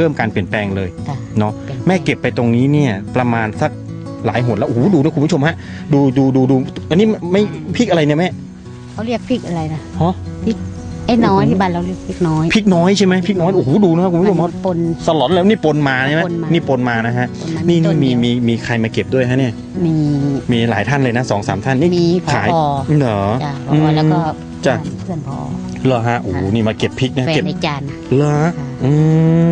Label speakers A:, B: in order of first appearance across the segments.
A: เริ่มการเปลี่ยนแปลงเลย
B: ค่ะ
A: เนาะ
B: ปลี่ยน
A: แม่เก็บไปตรงนี้เนี่ยประมาณสักหลายหนแล้วโอ้โหดูนะคุณผู้ชมฮะดูดูดูดูอันนี้ไม่พริกอะไรเนี่ยแม่
B: เขาเรียกพริกอะไรนะ
A: ฮะ
B: ไอ้น้อยที่บ้านเราเรียกพริกน้อย
A: พริกน้อยใช่ไหมพริกน้อยโอ้โหดูนะครับคุณผู้ชม
B: มั
A: ฮะ
B: นปน
A: สลอนแล้วนี่ปนมาใช่ไหม
B: ปนมา
A: นี่ปนมานะฮะ
B: ปนมา
A: นี่
B: ต้
A: นี่มี
B: เดียว
A: มีมีใครมาเก็บด้วยฮะเนี่ย
B: มี
A: มีหลายท่านเลยนะสองสามท่านนี่
B: มีพ
A: ขาย
B: อ
A: เหรอ
B: จ้ะพ
A: อืม
B: อแล้วก็
A: จ้ะ
B: เพื่อนพอ
A: เหรอฮะโอ้โหนี่มาเก็บพริกนะ
B: แฟ
A: เก็บ
B: นในจานน่ะ
A: เหรออื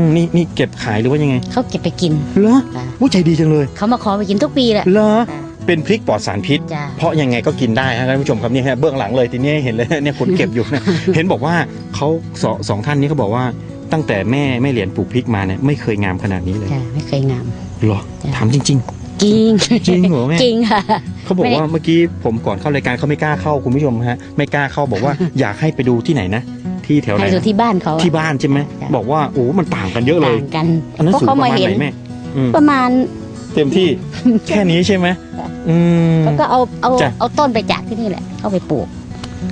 A: มนี่นี่เก็บขายหรือว่ายังไง
B: เขาเก็บไปกิน
A: เหรอ
B: ค่ะ
A: ผู้ใจดีจังเลย
B: เขามาขอไปกินทุกปีแหละ
A: เหรอ
B: ค่ะ
A: เป็นพริกปลอดสารพิษ
B: จ้ะ
A: เพราะยังไงก็กินได้ฮะท่านผู้ชมครับนี่ฮะเบื้องหลังเลยทีนี้เห็นเลยเนี่ยคนเก็บอยู่นะ เห็นบอกว่าเขาสองสองท่านนี้เขาบอกว่าตั้งแต่แม่แม่เหรียญปลูกพริกมาเนี่ยไม่เคยงามขนาดนี้เลย
B: จ้ะไม่เคยงาม
A: เหรอ
B: จ้ะ
A: ถามจริง
B: จริง
A: จริงเหรอแม่
B: จริงค่ะ
A: ๆเขาบอก
B: ไม่ได้
A: ว่าเมื่อกี้ผมก่อนเข้ารายการเขาไม่กล้าเข้าคุณผู้ชมฮะไม่กล้าเข้าบอกว่า อยากให้ไปดูที่ไหนนะที่แถวไหน
B: ให้ดู
A: นะ
B: ที่บ้านเขาอะ
A: ที่บ้านใช่ไหม
B: จ้ะ
A: บอกว่าโอ้มันต่างกันเยอะเลย
B: ต่างกัน
A: อันนั้น
B: เพราะ
A: สูงป
B: เขา
A: ระ
B: มา
A: มาณ
B: เห็น
A: ไหนแม่อืม
B: ประมาณ
A: เต็มที่ แค่นี้ใช่ไหม
B: จ้ะ
A: อืม
B: เขาก็เอาเอา
A: จ้ะ
B: เอาต้นไปจากที่นี่แหละเขาไปปลูก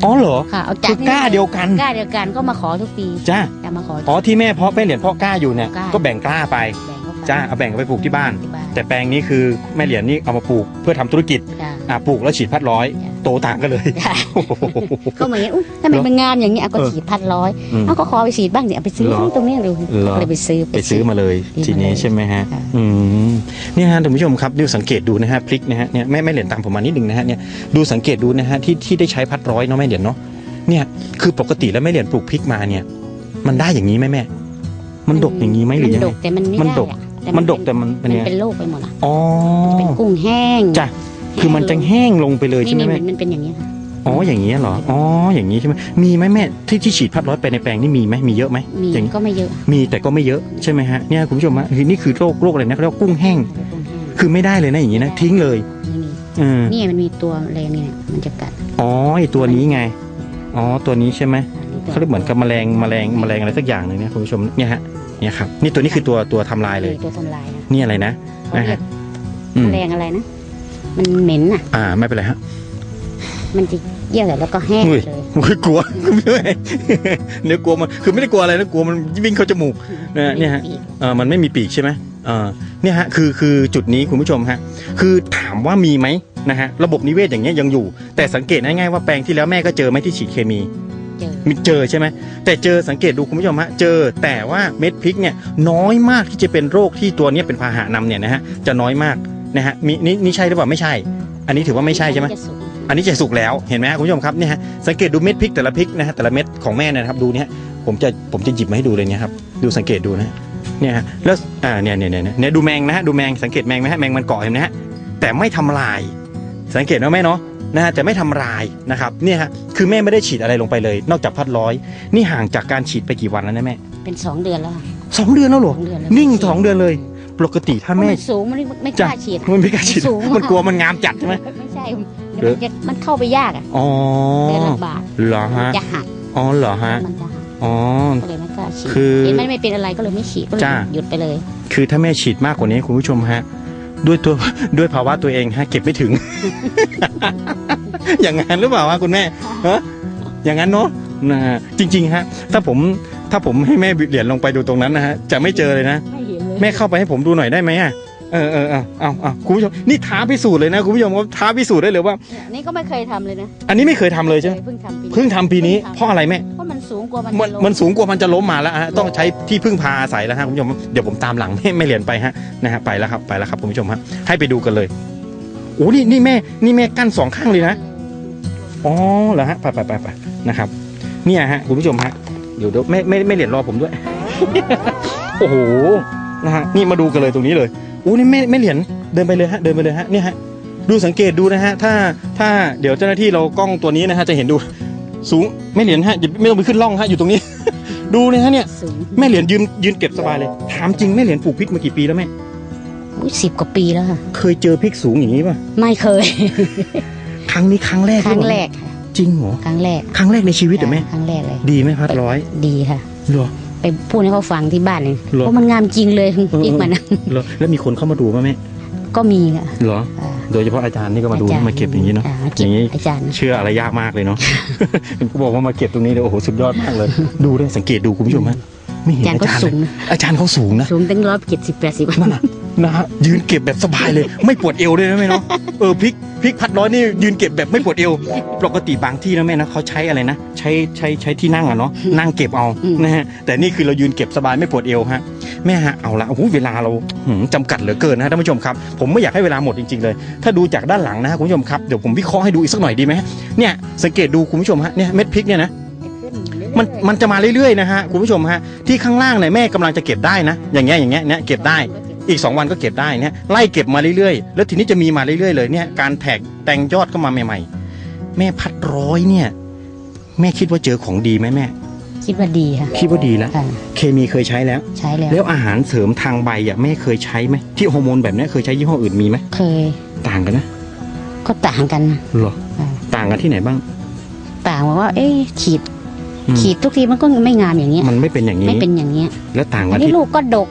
A: อ๋อเหรอ
B: ค่ะ เอาจา
A: คื
B: ก
A: อกล้าเดียวกัน
B: กล้าเดียวกันก็มาขอทุกปี
A: จ้า
B: จะมาขอ
A: อ๋อที่แม่เพาะแม่เหรียญเพาะกล้าอยู่เนี่ย
B: กล้า
A: ก็แบ่งกล้าไป
B: แบ่งเข้าไป
A: จ้าเอาแบ่งไปปลูกที่บ้าน
B: ที่บ้าน
A: แต่แปลงนี้คือแม่เหรียญนี่เอามาปลูกเพื่อทำธุรกิจ
B: จ้ะ
A: อ่าปลูกแล้วฉีดพัดร้อย
B: จ้ะ
A: โตต่างกันเลย
B: จ้ะ
A: โอ้โห
B: เขามาเห็นอุ้ยทำไมมันงามอย่างนี้เอาก็
A: เออ
B: ฉีดพันร้อย
A: อืม
B: เอาก็ขอไปฉีดบ้างเนี่ยเอาไปซื้อ
A: เหรอ
B: ตรงนี้ดู
A: เหรอ
B: ก็เลยไปซื้อ
A: ไปซื้อมาเลย
B: ซื้อ
A: ที
B: มา
A: นี้
B: เลย
A: ใช่ไหมฮะ
B: ค่ะ
A: อืมเนี่ยฮะท่านผู้ชมครับดูสังเกตดูนะฮะพริกนะฮะเนี่ยแม่แม่เหรียญตามผมมานิดนึงนะฮะเนี่ยดูสังเกตดูนะฮะที่ที่ได้ใช้พัดร้อยเนาะแม่เหรียญเนาะเนี่ยคือปกติแล้วแม่เหรียญปลูกพริกมาเนี่ย มันได้อย่างนี้ไหมแม่ มันดกอย่างนี้ไหมหรือยัง
B: มันด
A: ไง
B: กแต่มันไม่
A: มัน
B: ได้
A: ดก
B: อะ
A: มันดกแต่มันเป็น
B: มัน
A: ไง
B: เป็นโรคไปหมดอะ
A: อ๋อ
B: เป็นกุ้งแห้ง
A: จ้ะ คือมันจะแห้งลงไปเลย
B: นี่
A: ใช่ไหม
B: นี่
A: แม่
B: มันเป็นอย่างนี้ค่ะ
A: อ๋ออย่างนี้เหรออ๋ออย่างนี้ใช่ไหมมีไหมแม่ที่ที่ฉีดพัดร้อยไปในแปลงนี่มีไหมมีเยอะไหม
B: มี
A: อย่าง
B: ก็ไม่เยอะ
A: มีแต่ก็ไม่เยอะใช่ไหมฮะเนี่ยคุณผู้ชมฮะนี่คือโรคโรคอะไรนะเขาเรียกว่ากุ้งแห้ง
B: กุ้งแห้ง
A: คือไม่ได้เลยนะอย่างนี้นะทิ้งเลย
B: นี่นี่
A: เออ
B: นี่มันมีตัวแรงเนี่ยมันจะกัด
A: อ๋อไอตัวนี้ไงอ๋อตัวนี้ใช่ไหม
B: ตัว
A: เขาเรียกเหมือนกับแมลงแมลงแมลงอะไรสักอย่างหนึ่งเนี่ยคุณผู้ชมเนี่ยฮะเนี่ยครับนี่ตัวนี้คือตัวตัวทำลายเลย
B: ตัวทำลายนะ
A: นี่อะไรนะ
B: เขา
A: นะ
B: เรีย
A: ฮะ
B: ก
A: อืม
B: แมลงอะไรนะ มันเหม็นอะ
A: อ่าไม่เป็นไรฮะ
B: มันจะเยี่ยวแล้วก็แห้ง
A: อุ้ย
B: เลย
A: อุ้ยกลัวเนื้อกลัวมันคือไม่ได้กลัวอะไรนะกลัวมันวิ่งเข้าจมูกนะเนี่ยฮะเออมันไม่มีปีกใช่ไหมเออเนี่ยฮะคือคือจุดนี้คุณผู้ชมฮะคือถามว่ามีไหมนะฮะระบบนิเวศอย่างเงี้ยยังอยู่ แต่สังเกตง่ายๆว่าแปลงที่แล้วแม่ก็เจอไหมที่ฉีดเคมี
B: เจอ
A: มีเจอใช่ไหมแต่เจอสังเกตดูคุณผู้ชมฮะเจอแต่ว่าเม็ดพริกเนี่ยน้อยมากที่จะเป็นโรคที่ตัวเนี้ยเป็นพาหะนำเนี่ยนะฮะจะน้อยมาก นะฮะมีนี่นี่ใช่หรือเปล่าไม่ใช่ อันนี้ถือว่าไม่ใช่ใช่ไหม
B: จะสูง
A: อันนี้จะสุกแล้วเห็นไหมฮะคุณผู้ชมครับเนี่ยฮะสังเกตดูเม็ดพริกแต่ละพริกนะฮะแต่ละเม็ดของแม่เนยนะครับดูเนี่ยผมจะผมจะหยิบมาให้ดูเลยเนี่ยครับดูสังเกตดูนะฮะเนี่ยฮะแล้วอ่าเนี่ยเนี่ยเนี่ยเนี่ยเนี่ยดูแมงนะฮะดูแมงสังเกตแมงไหมฮะแมงมันเกาะเห็นไหมฮะแต่ไม่ทำลาย สังเกตว่าแม่เนาะนะฮะแต่ไม่ทำลายนะครับเนี่ยฮะคือแม่ไม่ได้ฉีดอะไรลงไปเลย นอกจากพัดร้อย นี่ห่างจากการฉีดไปกี่วันแล้วนะแม่
B: เป็นสองเดือนแล้วค่ะ
A: สองเดือนแล้วเหรอ
B: สองเดือนแล้ว
A: นิ่งสองเดือนเลย ปกติถ้า
B: เพราะ
A: แม่
B: มันสูงมันไม่กล้าฉีด
A: มันไม่กล้าฉีด
B: มันสูง
A: มันกลัวมันงามจัดใช่ไหม
B: ไม่ใช่
A: หรือ
B: มันจะมันเข้าไปยากอะ
A: อ๋อ
B: เดินลำบาก
A: เหรอ
B: มัน
A: ฮะ
B: จะหัก
A: อ๋อเหรอฮะ
B: มันจะหัก
A: อ๋อ
B: ก็เลยไม่กล้าฉีด
A: คือ
B: เห็นมันไม่เป็นอะไรก็เลยไม่ฉีดก็เลย
A: จ้า
B: หยุดไปเลย
A: คือถ้าแม่ฉีดมากกว่านี้คุณผู้ชมฮะด้วยตัวด้วยภาวะตัวเองฮะเก็บไม่ถึง อย่างนั้นหรือเปล่าวะคุณแม่ฮะอย่างนั้นเนาะนะฮะจริง ๆ ฮะ ถ้าผมถ้าผมให้แม่เหรียญลงไปดูตรงนั้นนะฮะจะไม่เจอเลยนะ
B: ไม่เห็นเลย
A: แม่เข้าไปให้ผมดูหน่อยได้ไหมอะเออเออเอาเอาเอาคุณผู้ชมนี่ท้าพิสูจน์เลยนะคุณผู้ชมครับท้าพิสูจน์ได้เลยว่า
B: เนี่ยนี่ก็ไม่เคยทำเลยนะ
A: อันนี้ไม่เคยทำเลยใช่ไหม
B: เพิ่งทำปีนี้
A: เพิ่งทำปีนี้เพราะอะไรแม่
B: เพราะมันสูงกว่ามัน
A: มัน
B: จะลง
A: มันสูงกว่ามันจะล้มมาแล้วฮะต้องใช้ที่พึ่งพาอาศัยแล้วฮะคุณผู้ชมเดี๋ยวผมตามหลัง ไม่ไม่เหรียญไปฮะนะฮะไปแล้วครับไปแล้วครับคุณผู้ชมฮะให้ไปดูกันเลยโอ้นี่นี่แม่นี่แม่กั้นสองข้างเลยนะอ๋อเหรอฮะไปไปไปไปนะครับเนี่ยฮะคุณผู้ชมฮะเดี๋ยวเดี๋ยวไม่ไม่ไม่เหรียญรอผมด้วย โอ้โห นะฮะนี่มาดูกันเลยตรงนี้เลยโอ้นี่ไม่ไม่เหรียญเดินไปเลยฮะเดินไปเลยฮะเนี่ยฮะดูสังเกตดูนะฮะถ้าถ้าเดี๋ยวเจ้าหน้าที่เรากล้องตัวนี้นะฮะจะเห็นดูสูงไม่เหรียญฮะอย่าไม่ต้องไปขึ้นล่องฮะอยู่ตรงนี้ ดูเลยฮะเนี่ย
B: สูง
A: แม่เหรียญยืนยืนเก็บสบายเลย ถามจริงแม่เหรียญปลูกพริกมากี่ปีแล้วแม่
B: สิบกว่าปีแล้วค่ะ
A: เคยเจอพริกสูงอย่างนี้ป่ะ
B: ไม่เคย
A: ครั้งนี้ครั้งแรก
B: ครั้ง
A: หอเปล่า
B: แรกค่ะ
A: จริงเหรอ
B: ครั้งแรก
A: ครั้งแรกในชีวิตเหรอแม่
B: ครั้งแรกเลย
A: ดีไหมพัดร้อย
B: ดีค่ะ
A: เหรอ
B: ไปพูดให้เขาฟังที่บ้านเลย
A: เหรอ
B: เพราะมันงามจริงเลย
A: เออ
B: พริกมันนะ
A: เหรอแล้วมีคนเข้ามาดูป่ะแม่
B: ก็มีค่ะ
A: เหรอ
B: อ่า
A: โดยเฉพาะอาจารย์นี่ก็มาดู
B: อจร
A: มาเก็บอย่างนี้เนาะ
B: มา
A: อ
B: เก็บ
A: ย่างนี้
B: อาจารย์
A: เชื่ออะไรยากมากเลยเนาะผมก็บอกว่ามาเก็บตรงนี้เลยโอ้โหสุดยอดมากเลย ดูด้วยสังเกตดูคุณผู้ชมฮะไม่เห็น
B: อาจารย์
A: อา
B: ก็
A: จารย์
B: สูง
A: เลยอาจารย์เขาสูงนะ
B: สูงตั้งร้อยเจ็ดสิบแปดสิบ
A: นั่นน่ะ นะฮะยืนเก็บแบบสบายเลย ไม่ปวดเอวด้วยนะแม่เนาะเออพลิกพลิกพัดร้อยนี่ยืนเก็บแบบไม่ปวดเอว ปกติบางที่นะแม่นะเขาใช้อะไรนะใช้ใช้ใช้ที่นั่งอะเนาะนั่งเก็บเอานะฮะแต่นี่คือเรายืนเก็บสบายไม่ปวดเอวฮะแม่ฮะเอาละโอ้โหเวลาเราหืมจำกัดเหลือเกินนะท่านผู้ชมครับ ผมไม่อยากให้เวลาหมดจริงๆเลย ถ้าดูจากด้านหลังนะฮะคุณผู้ชมครับเดี๋ยวผมวิเคราะห์ให้ดูอีกสักหน่อยดีไหมเนี่ยสังเกตดูคุณผู้ชมฮะเนี่ยเม็ดพริกเนี่ยนะมันมันจะมาเรื่อยๆนะฮะคุณผู้ชมฮะที่ข้างล่างเนี่ยแม่กำลังจะเก็บได้นะ อย่างเงี้ยอย่างเงี้ยเนี่ยเก็บได้ อีก 2 วันก็เก็บได้เนี่ยไล่เก็บมาเรื่อยๆ แล้วทีนี้จะมีมาเรื่อยๆเลยเนี่ยการแตกแต่งยอดก็มาใหม่ๆ แม่พัดร้อยเนี่ย แม่คิดว่าเจอของดีไหมแม่
B: คิดว่าดีค่ะ
A: คิดว่าดีแล้ว
B: ค่ะ
A: เคมีเคยใช้แล้ว
B: ใช้แล้ว
A: แล้วอาหารเสริมทางใบอะแม่เคยใช้ไหมที่ฮอร์โมนแบบเนี้ยเคยใช้ยี่ห้ออื่นมีไหม
B: เคย
A: ต่างกันนะ
B: ก็ต่างกันนะ
A: เหรอ
B: ค่ะ
A: ต่างกันที่ไหนบ้าง
B: ต่างว่า เอ๊ะขีด
A: อืม
B: ขีดทุกทีมันก็ไม่งามอย่างเงี้ย
A: มันไม่เป็นอย่างนี้
B: ไม่เป็นอย่างเงี้ย
A: แล้วต่าง
B: อั
A: กันน
B: นี้
A: ที่
B: ลูกก็ดก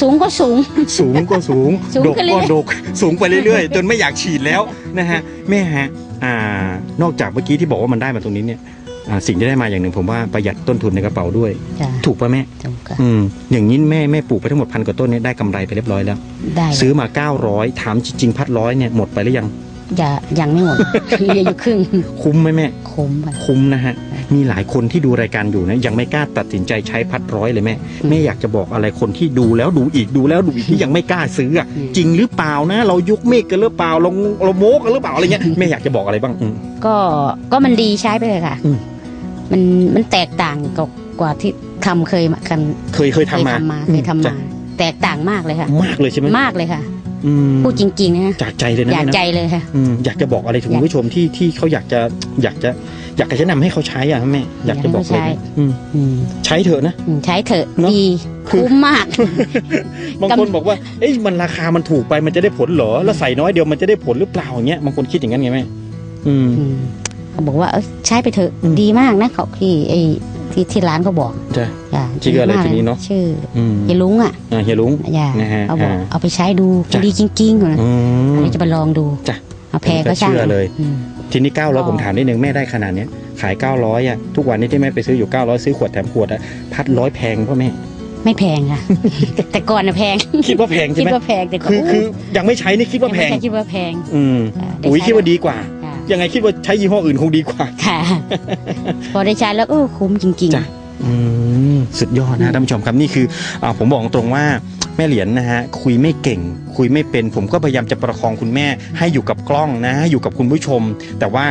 B: สูงก็สูง
A: สูงก็สูง
B: สูง
A: ดก
B: ขึ้นเรื่
A: ก็
B: อยๆ
A: ดก สูงไปเรื่อยๆ จนไม่อยากฉีดแล้วนะฮะแม่ฮะอ่านอกจากเมื่อกี้ที่บอกว่ามันได้มาตรงนี้เนี่ยอ่าสิ่งที่ได้มาอย่างหนึ่งผมว่าประหยัดต้นทุนในกระเป๋าด้วย
B: จ้ะ
A: ถูกป่ะแม่
B: ถูกค่ะ
A: อืมอย่างนี้แม่แม่ปลูกไปทั้งหมดพันกว่าต้นเนี่ยได้กำไรไปเรียบร้อยแล้ว
B: ได้
A: ซื้อมา 900ถามจริงๆพัดร้อยเนี่ยหมดไปหรือยัง
B: อย่ายังไม่หมดเหลืออยู่ครึ่ง
A: คุ้มไหมแม่
B: คุ้มค่ะ
A: คุ้มนะฮะ มีหลายคนที่ดูรายการอยู่นะยังไม่กล้าตัดสินใจใช้พัดร้อยเลยแม่
B: อืม
A: แม่อยากจะบอกอะไรคนที่ดูแล้วดูอีกดูแล้วดูอีกที่ยังไม่กล้าซื้ออะ
B: อืม
A: จริงหรือเปล่านะ เรายุกเมฆกันหรือเปล่าเราเราโม้กันหรือเปล่าอะไรเงี้ยแม่อยากจะบอกอะไรบ้างอืม
B: ก็ก็มันดีใช้ไปเลยค่ะ
A: อืม
B: มันมันแตกต่างกับกว่าที่ทำเคยมากัน
A: เคยเคย
B: เคย
A: ทำมา
B: ทำมาเคยทำ
A: จ้ะ
B: มาแตกต่างมากเลยค่ะ
A: มากเลยใช่ไหม
B: มากเลยค่ะ
A: อืม
B: พูดจริงๆนะ
A: จากใจเลยนะ
B: อยาก
A: แม่นะ
B: ใจเลยค่ะ
A: อืมอยากจะบอกอะไรถึง
B: อยาก
A: คุณผู้ชมที่ที่เขาอยากจะอยากจะอยากจะแนะนำให้เขาใช้อะแม่อยากจะบอกเลย
B: อยากให้
A: นะ
B: เขาใช้
A: อืม
B: อืม
A: ใช้เถอะนะ
B: อืมใช้เถอะ
A: เนอะ
B: ดี
A: คือ
B: คุ้มมาก
A: บางคนบอกว่าเอ้ยมันราคามันถูกไปมันจะได้ผลเหรอแล้วใส่น้อยเดียวมันจะได้ผลหรือเปล่าอย่างเงี้ยบางคนคิดอย่างนั้นไงแม่อืม
B: อืมเขาบอกว่าเออใช้ไปเถอะ
A: อืม
B: ดีมากนะเขาที่ไอ้ ที่ที่ร้านเขาบอก
A: ใช่
B: จ้ะ
A: ชื่ออะไร
B: ดีมาก
A: ทีนี้เนอะ
B: ชื่อ
A: อืม
B: เยลุงอะ
A: อ่าเฮียลุง
B: อย่า
A: นะฮะ
B: เขาบอก
A: อ่า
B: เอาไปใช้ดู
A: จ้ะ
B: ดีจริงๆเหรอ
A: อืม
B: อันนี้จะไปลองดู
A: จ้ะ
B: เอาแพงก็
A: ผมก็
B: ช่าง
A: เชื่อเลย
B: อืม
A: ทีนี้ 900
B: อ๋อ
A: ผมถามนิดนึงแม่ได้ขนาดเนี้ยขาย 900อะทุกวันนี้ที่แม่ไปซื้ออยู่ 900 ซื้อขวดแถมขวดอะพัดร้อยแพงป่ะแม่
B: ไม่แพงค่ะ แต่ก่อนนะแพง
A: คิดว่าแพงใช่
B: คิด
A: ไหม
B: ว่าแพงแต่ก่อน
A: คือคือยังไม่ใช้นี่คิดว่าแพง
B: ยังไม่ใช่คิดว่าแพง
A: อืม
B: อ่าได้
A: ปุ๋ย
B: ใช้
A: คิดว่าดีกว่า
B: ค่ะ
A: ยังไงคิดว่าใช้ยี่ห้ออื่นคงดีกว่า
B: ค่ะ พอได้ใช้แล้วเออคุ้มจริง
A: จ้ะอืมสุดยอดนะท่านผู้ชมครับนี่คืออาผมบอกตรงว่าแม่เหรียญนะฮะคุยไม่เก่ง คุยไม่เป็น ผมก็พยายามจะประคองคุณแม่ให้อยู่กับกล้องนะให้อยู่กับคุณผู้ชม แต่ว่า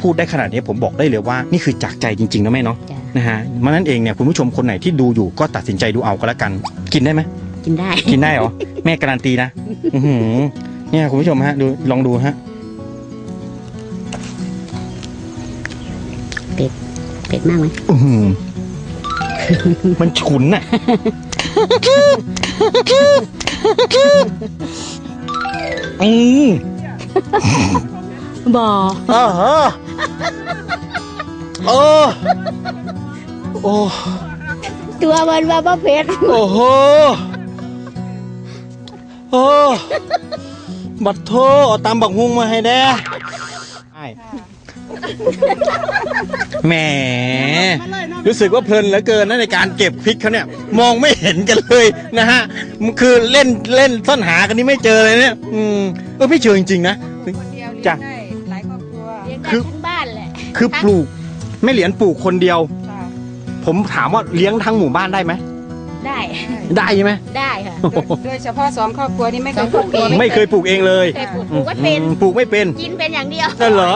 A: พูดได้ขนาดนี้ผมบอกได้เลยว่า นี่คือจากใจจริงๆนะแม่เนาะ
B: จ้ะ
A: นะฮะมันนั่นเองเนี่ยคุณผู้ชมคนไหนที่ดูอยู่ก็ตัดสินใจดูเอาก็แล้วกัน กินได้ไหม
B: ๆกินได้
A: กินได้เหรอ แม่การันตีนะอื้อหือเนี่ยคุณผู้ชมฮะดูลองดูฮะ
B: เผ็ดมากไหม
A: อื้อหือมันฉุนน่ะ อืม
B: บอ
A: อ่าฮะโอ้โอ้
B: ตัวมันว่าบ่เผ็ด
A: โอ้โหโอ้บัดโทเอาตามบักฮุงมาให้แด้ใช่ แหม รู้สึกว่าเพลินเหลือเกินนะในการเก็บพริกเขาเนี่ย มองไม่เห็นกันเลยนะฮะมันคือเล่นเล่นซ่อนหากันนี่ไม่เจอเลยเนี่ย อืมเออไม่เจอจริงๆนะ
C: คนเดียวเลี้ย
A: จ้ะ
C: งได้หลายครอบครัว
B: เลี้ยงได้
A: คือ
B: ทั้งบ้านแหละ
A: คือปลูกไม่เหรียญปลูกคนเดียว
C: ค่ะ
A: ผมถามว่าเลี้ยงทั้งหมู่บ้านได้ไหม
B: ได้
A: ได้ใช่ไหม
B: ได้ค่ะ
C: โดยโดยเฉพาะสองครอบครัวนี้ไม่เค
B: สอยง
C: ป
B: คร
C: ลู
B: อบ
C: ก
B: ครัว
C: เอง
A: ไม่เคยปลูกเองเลย
B: แต่ปลูกปลูกก็เป็น
A: อืมปลูกไม่เป็น
B: กินเป็นอย่างเดียว
A: นั่นเหรอ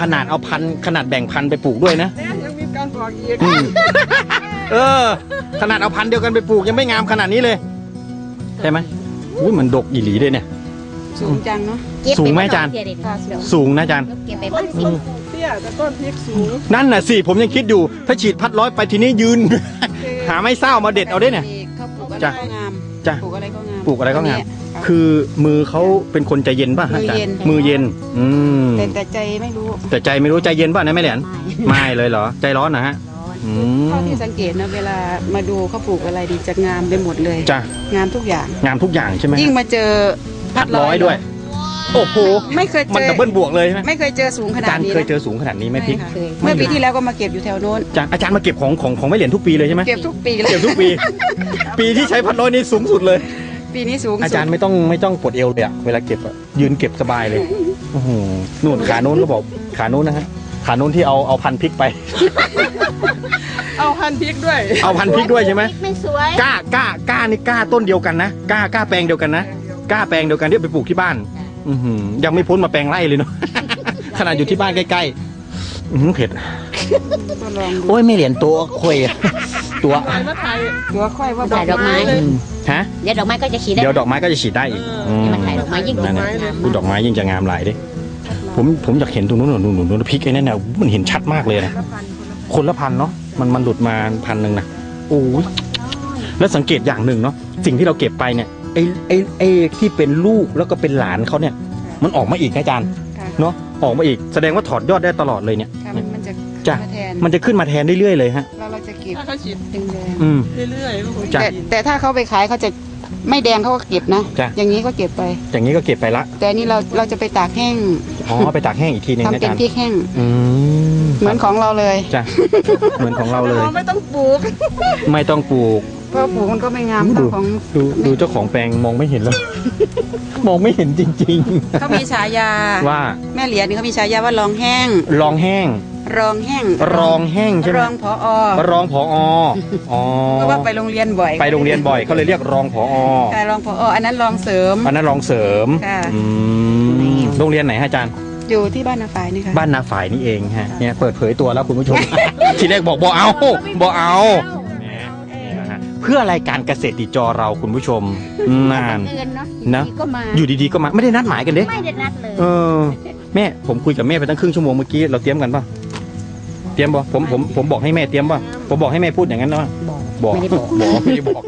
A: ขนาดเอาพันธุ์ขนาดแบ่งพันธุ์ไปปลูกด้วยนะ
C: แล้วยังมีการบอกอีก
A: อืมเออ ขนาดเอาพันธุ์เดียวกันไปปลูกยังไม่งามขนาดนี้เลย ใช่ไหมอุ้ยมันดกอีหลีเลยเนี่ย
C: สูงจังเนาะ
B: เก็บป
A: สูงไหม
B: บ้น
A: อาจารย์
B: เดี๋ว
C: ค่ะ
B: เดี๋ยว
A: สูงนะอาจารย์
B: เก็บไปบ้านสิ
C: เตี้ยแต่ต้นพริกสูง
A: นั่นน่ะสิ ผมยังคิดอยู่ ถ้าฉีดพัดร้อยไปทีนี้ยืน หาไม่เศร้ามาเด็ดเอาได้เนี่ย
C: เขาปลูกอะไร
A: จ้ะ
C: ก็งาม
A: จ้ะ
C: ปลูกอะไรก็งาม
A: ปลูกอะไรก็งาม
C: นนี้ ค่ะ
A: คือมือเขาเป็นคนใจเย็นป่ะฮะอาจาร
C: มือเย็น
A: ย์มือเย็น อืม
C: แต่แต่ใจไม่รู้
A: แต่ใจไม่รู้ใจเย็นป่ะนะแม่เหรียญไม่เลยเหรอ ใจร้อนนะฮะ
B: ร้อน
A: อืม
C: เท่าที่สังเกตนะเวลามาดูเขาปลูกอะไรดีจะงามไปหมดเลย
A: จ้ะ
C: งามทุกอย่าง
A: งามทุกอย่างใช่ไหมฮะ
C: ยิ่งมาเจอ
A: พัดร้อยด้วย
C: โโอ้
A: โห
C: ไม่เคย
A: มัน
C: เจอ
A: ดับเบิลบวกเลยใช่ไหม
C: ไม่เคยเจอสูงข
A: อา
C: นา
A: จา
C: ด
A: รย์
C: นี้
A: เคย
C: นะ
A: เจอสูงขนาดนี้ไหมพริก
C: ค่ะ
B: เคย
C: เมื่อปีที่แล้วก็มาเก็บอยู่แถวโน้น
A: อาจารย์อาจารย์มาเก็บของของของไม่เหรียญทุกปีเลยใช่ไหม
C: เก็บทุกปีเลย
A: เก็บทุกปี ปีที่ใช้พัดร้อยนี่สูงสุดเลย
C: ปีนี้สูง
A: อา
C: สุ
A: จาร
C: ด
A: ย์ไม่ต้องไม่ต้องปวดเอวเลยอะเวลาเก็บอะยืนเก็บสบายเลยโอ้โหนู่นขาโน้นก็บอกขาโน้นนะฮะขาโน้นที่เอาเอาพันพริกไป
C: เอาพันพริกด้วย
A: เอาพันพริกด้วยใช่ไหม
B: ไม่สวย
A: กล้ากล้ากล้านี่กล้าต้นเดียวกันนะกล้ากล้าแปลงเดียวกันนะกล้าแปลงเดียวกันที่เอาไปปลูกที่บ้านอือหือยังไม่พ้นมาแปลงไร่เลยเนาะ ขนาดอยู่ที่บ้านใกล้ๆอื้อหือเผ็ด
C: ก็ลองดู
A: โอ้ยไม่เหรียญตัวคุย ตัว
C: ตัวค่อยว่า
B: ถ่ายดอกไม้
A: อืมฮะ
B: เดี๋ยวดอกไม้ก็จะขีดได้
A: เดี๋ยวดอกไม้ก็จะฉีดได้อีกม
B: นี่มันถ่ายดอกไม้ยิ่ง
A: นั่น
B: งา
A: น่ะ
B: ม
A: ดูดอกไม้ยิ่งจะงามหลายเด้ผมผมอยากเห็นตรงนู้นหน่อยนู่นนู่นนู่นพริกไอ้นั่นน่ะมันเห็นชัดมากเลยนะคนละพันเนาะมันมันหลุดมาพันหนึ่งนะโอ้ยแล้วสังเกตอย่างหนึ่งเนาะสิ่งที่เราเก็บไปเนี่ยไอ้ไอ้ไอ้ที่เป็นลูกแล้วก็เป็นหลานเขาเนี่ย มันออกมาอีกนะอาจารย์
C: ค่ะ
A: เนาะออกมาอีกแสดงว่าถอดยอดได้ตลอดเลยเนี่ย
C: ค่ะมันมันจะ
A: จ้ะ
C: มาแทน
A: มันจะขึ้นมาแทนเรื่อยๆเลยฮะ
C: แล้วเราจะ เก็บ
D: ถ้าเขาฉีด
C: แดง
A: อืม
D: เรื่อยๆลูก
A: จ้ะ
C: แต่แต่ถ้าเขาไปขายเขาจะไม่แดงเขาก็เก็บนะ
A: จ้ะ
C: อย่างนี้ก็เก็บไป
A: อย่างนี้ก็เก็บไปละ
C: แต่อันนี้เราเราจะไปตากแห้ง
A: อ๋อไปตากแห้งอีกทีหนึง
C: ทำ
A: นะอา
C: เป็น
A: จารย์
C: พริกแห้ง
A: อืม
C: เหมือนของเราเลย
A: จ้ะเหมือนของเราเลย
C: ไม่ต้องปลูก
A: ไม่ต้องปลูก
C: เพราะปลูกมันก็ไม่งาม
A: ดู
C: เท่าของ
A: ดูดูเจ้าของแปลงมองไม่เห็นเลยมองไม่เห็นจริง
C: เขามีฉายา
A: ๆ ว่า
C: แม่เหรียญนี่เขามีฉายาว่ารองแห้ง
A: รองแห้ง
C: รองแห้ง
A: รองแห้งใช่ไหม
C: รองพออ
A: รองผออ๋อ
C: เพราะว่าไปโรงเรียนบ่อย
A: ไปโรงเรียนบ่อยเขาเลยเรียกรองผอ
C: ค่ะรองพออันนั้นรองเสริม
A: อันนั้นรองเสริม
C: ค่ะ
A: อืมโรงเรียนไหนฮะอาจารย์
C: อยู่ที่บ้านนาฝ่ายนี่ค่ะ
A: บ้านนาฝ่ายนี่เองฮะเนี่ยเปิดเผยตัวแล้วคุณผู้ชม ทีแรกบอกบอเอาบอเอาเนี่ยนะฮะเพื่อรายการเกษตรติดจอเราคุณผู้ชมนาน
B: เงินเนาะ
A: นะ
B: ดีก็มา
A: อยู่ดีๆก็มา ไม่ได้นัดหมายกันเด้
B: ไม่ได้นัดเลย
A: เออแม่ผมคุยกับแม่ไปตั้งครึ่งชั่วโมงเมื่อกี้เราเตรียมกันป่ะ เตรียมป่ะผมผมผมบอกให้แม่เตรียมป่ะผมบอกให้แม่พูดอย่างนั้นนะ
B: บอก
A: บอก
B: ไม่ได้บอก
A: บอกไม่ได้บอก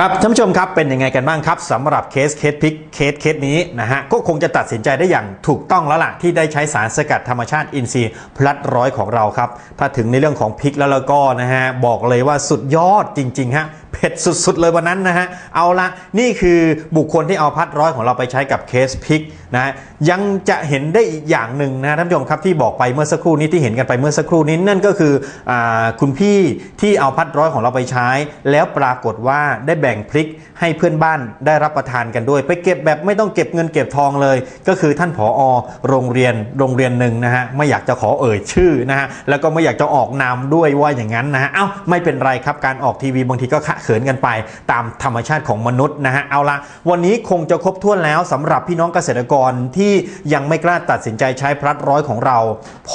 E: ครับท่านผู้ชมครับเป็นยังไงกันบ้างครับสำหรับเคสเคสพลิกเคสเคสนี้นะฮะก็คงจะตัดสินใจได้อย่างถูกต้องแล้วล่ะที่ได้ใช้สารสกัดธรรมชาติอินทรีย์พลัดร้อยของเราครับถ้าถึงในเรื่องของพริกแล้วแล้วก็นะฮะบอกเลยว่าสุดยอดจริงๆฮะ เผ็ดสุดๆเลยวันนั้นนะฮะ เอาละนี่คือบุคคลที่เอาพัดร้อยของเราไปใช้กับเคสพิกนะฮะยังจะเห็นได้อีกอย่างหนึ่งนะท่านผู้ชมครับที่บอกไปเมื่อสักครู่นี้ที่เห็นกันไปเมื่อสักครู่นี้นั่นก็คืออคุณพี่ที่เอาพัดร้อยของเราไปใช้ แล้วปรากฏว่าได้แบ่งพริกให้เพื่อนบ้านได้รับประทานกันด้วย ไปเก็บแบบไม่ต้องเก็บเงินเก็บทองเลย ก็คือท่านผอโรงเรียนโรงเรียนหนึ่งนะฮะไม่อยากจะขอเอ่ยชื่อนะฮะแล้วก็ไม่อยากจะออกนามด้วยว่าอย่างนั้นนะฮะเอ้าไม่เป็นไรครับการออกทีวีบางทีก็ขะเขินกันไปตามธรรมชาติของมนุษย์นะฮะเอาละวันนี้คงจะครบถ้วนแล้วสำหรับพี่น้องเกษตรกรที่ยังไม่กล้าตัดสินใจใช้พลัดร้อยของเรา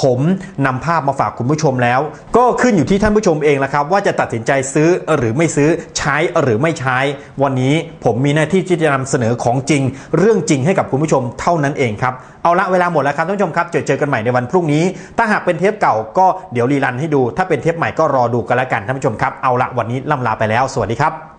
E: ผมนำภาพมาฝากคุณผู้ชมแล้ว ก็ขึ้นอยู่ที่ท่านผู้ชมเองละครับ ว่าจะตัดสินใจซื้อหรือไม่ซื้อใช้หรือไม่ใช้ วันนี้ผมมีหน้าที่ที่จะนำเสนอของจริง เรื่องจริงให้กับคุณผู้ชมเท่านั้นเองครับเอาละเวลาหมดแล้วครับท่านผู้ชมครับเจอเจอกันใหม่ในวันพรุ่งนี้ ถ้าหากเป็นเทปเก่าก็เดี๋ยวรีรันให้ดู ถ้าเป็นเทปใหม่ก็รอดูกันแล้วกันท่านผู้ชมครับเอาละวันนี้ล่ำลาไปแล้วสวัสดีครับ